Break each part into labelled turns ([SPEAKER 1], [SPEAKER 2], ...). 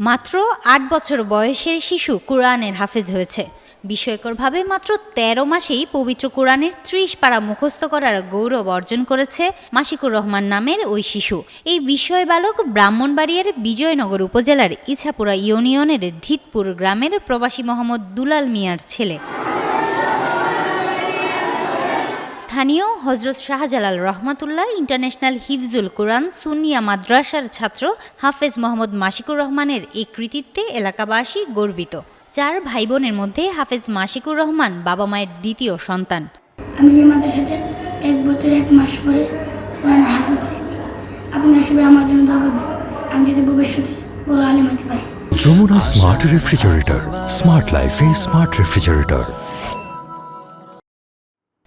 [SPEAKER 1] মাত্র আট বছর বয়সের শিশু কোরআনের হাফেজ হয়েছে। বিষয়করভাবে মাত্র ১৩ মাসেই পবিত্র কোরআনের ত্রিশ পাড়া মুখস্থ করার গৌরব অর্জন করেছে মাসিকুর রহমান নামের ওই শিশু। এই বিষয় বালক ব্রাহ্মণবাড়িয়ার বিজয়নগর উপজেলার ইছাপুরা ইউনিয়নের ধিতপুর গ্রামের প্রবাসী মোহাম্মদ দুলাল মিয়ার ছেলে। স্থানীয় হজরত শাহজালাল রহমাতুল্লাহ ইন্টারন্যাশনাল হিফজুল কোরআন সুনিয়া মাদ্রাসার ছাত্র হাফেজ মোহাম্মদ মাসিকুর রহমানের এই কৃতিত্বে এলাকাবাসী গর্বিত। চার ভাই বোনের মধ্যে হাফেজ মাসিকুর রহমান বাবা মায়ের দ্বিতীয় সন্তান।
[SPEAKER 2] আমি এই মাদ্রাসাতে এক বছর এক মাস পরে কোরআন হাফিজ হয়েছি। আপনারা সবাই আমার জন্য দোয়া করবেন। আমি যাতে ভবিষ্যতে বড় আলেম হতে পারি।
[SPEAKER 3] যমুনা স্মার্ট রেফ্রিজারেটর স্মার্ট লাইফে স্মার্ট রেফ্রিজারেটর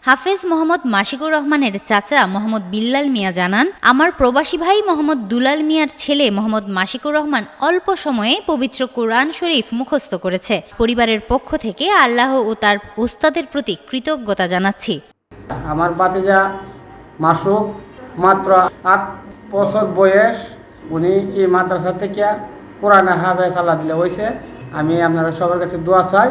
[SPEAKER 1] হাফেজ মোহাম্মদ মাসিকুর রহমানের চাচা মোহাম্মদ বিল্লাল মিয়া জানান, আমার প্রবাসী ভাই মোহাম্মদ দুলাল মিয়ার ছেলে মোহাম্মদ মাসিকুর রহমান অল্প সময়ে পবিত্র কোরআন শরীফ মুখস্থ করেছে। পরিবারের পক্ষ থেকে আল্লাহ ও তার উস্তাদের প্রতি কৃতজ্ঞতা জানাচ্ছি।
[SPEAKER 4] আমার বাতিজা মাসুক, মাত্র আট বছর বয়স। উনি এই মাদ্রাসা থেকে কোরআন হাফেজ আল্লাহ দিলে হয়েছে আমি আপনারা সবার কাছে দোয়া চাই।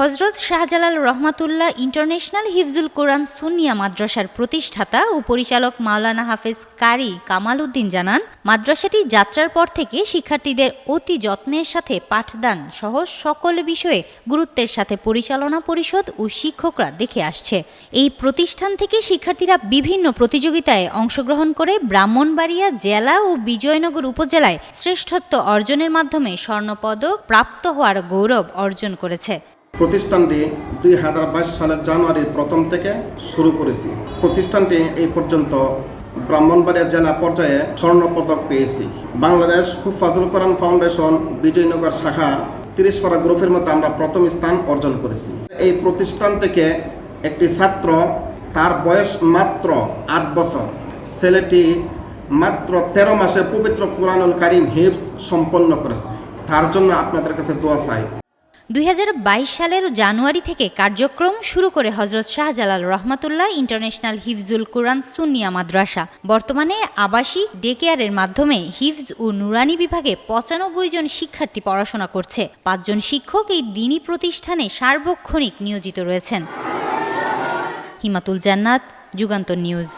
[SPEAKER 1] হজরত শাহজালাল রহমাতুল্লাহ ইন্টারন্যাশনাল হিফজুল কোরআন সুনিয়া মাদ্রাসার প্রতিষ্ঠাতা ও পরিচালক মাওলানা হাফেজ কারি কামাল উদ্দিন জানান, মাদ্রাসাটি যাত্রার পর থেকে শিক্ষার্থীদের অতি যত্নের সাথে পাঠদান সহ সকল বিষয়ে গুরুত্বের সাথে পরিচালনা পরিষদ ও শিক্ষকরা দেখে আসছে। এই প্রতিষ্ঠান থেকে শিক্ষার্থীরা বিভিন্ন প্রতিযোগিতায় অংশগ্রহণ করে ব্রাহ্মণবাড়িয়া জেলা ও বিজয়নগর উপজেলায় শ্রেষ্ঠত্ব অর্জনের মাধ্যমে স্বর্ণপদক প্রাপ্ত হওয়ার গৌরব অর্জন করেছে।
[SPEAKER 5] প্রতিষ্ঠানটি দুই হাজার বাইশ সালের জানুয়ারির প্রথম থেকে শুরু করেছি। প্রতিষ্ঠানটি এই পর্যন্ত ব্রাহ্মণবাড়িয়া জেলা পর্যায়ে স্বর্ণপদক পেয়েছি। বাংলাদেশ হুফাজুল কোরআন ফাউন্ডেশন বিজয়নগর শাখা তিরিশ পাড়া গ্রুপের মতো আমরা প্রথম স্থান অর্জন করেছি। এই প্রতিষ্ঠান থেকে একটি ছাত্র, তার বয়স মাত্র আট বছর। ছেলেটি মাত্র তেরো মাসে পবিত্র কোরআনুল কারিম হিফজ সম্পন্ন করেছে। তার জন্য আপনাদের কাছে দোয়া চাই।
[SPEAKER 1] দুই হাজার বাইশ সালের জানুয়ারি থেকে কার্যক্রম শুরু করে হজরত শাহজালাল রহমাতুল্লাহ ইন্টারন্যাশনাল হিফজুল কোরআন সুনিয়া মাদ্রাসা। বর্তমানে আবাসিক ডেকেয়ারের মাধ্যমে হিফজ ও নুরানি বিভাগে পঁচানব্বই জন শিক্ষার্থী পড়াশোনা করছে। পাঁচজন শিক্ষক এই দিনী প্রতিষ্ঠানে সার্বক্ষণিক নিয়োজিত রয়েছেন। হিমাতুল জান্নাত, যুগান্তর নিউজ।